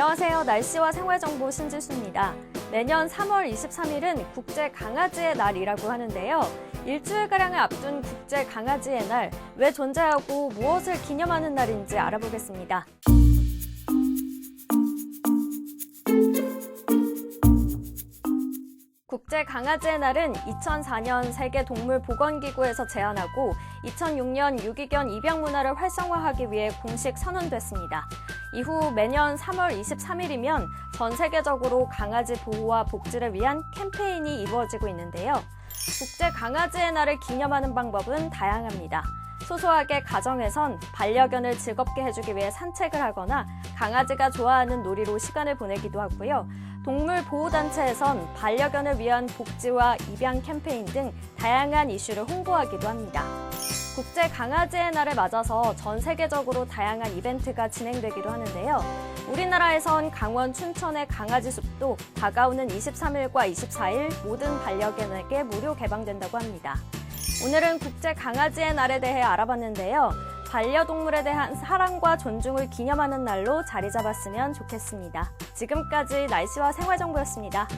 안녕하세요. 날씨와 생활정보 신지수입니다. 내년 3월 23일은 국제 강아지의 날이라고 하는데요. 일주일가량을 앞둔 국제 강아지의 날, 왜 존재하고 무엇을 기념하는 날인지 알아보겠습니다. 국제 강아지의 날은 2004년 세계 동물 보건기구에서 제안하고 2006년 유기견 입양 문화를 활성화하기 위해 공식 선언됐습니다. 이후 매년 3월 23일이면 전 세계적으로 강아지 보호와 복지를 위한 캠페인이 이루어지고 있는데요. 국제 강아지의 날을 기념하는 방법은 다양합니다. 소소하게 가정에선 반려견을 즐겁게 해주기 위해 산책을 하거나 강아지가 좋아하는 놀이로 시간을 보내기도 하고요. 동물 보호단체에선 반려견을 위한 복지와 입양 캠페인 등 다양한 이슈를 홍보하기도 합니다. 국제 강아지의 날을 맞아서 전 세계적으로 다양한 이벤트가 진행되기도 하는데요. 우리나라에선 강원 춘천의 강아지 숲도 다가오는 23일과 24일 모든 반려견에게 무료 개방된다고 합니다. 오늘은 국제 강아지의 날에 대해 알아봤는데요. 반려동물에 대한 사랑과 존중을 기념하는 날로 자리 잡았으면 좋겠습니다. 지금까지 날씨와 생활정보였습니다.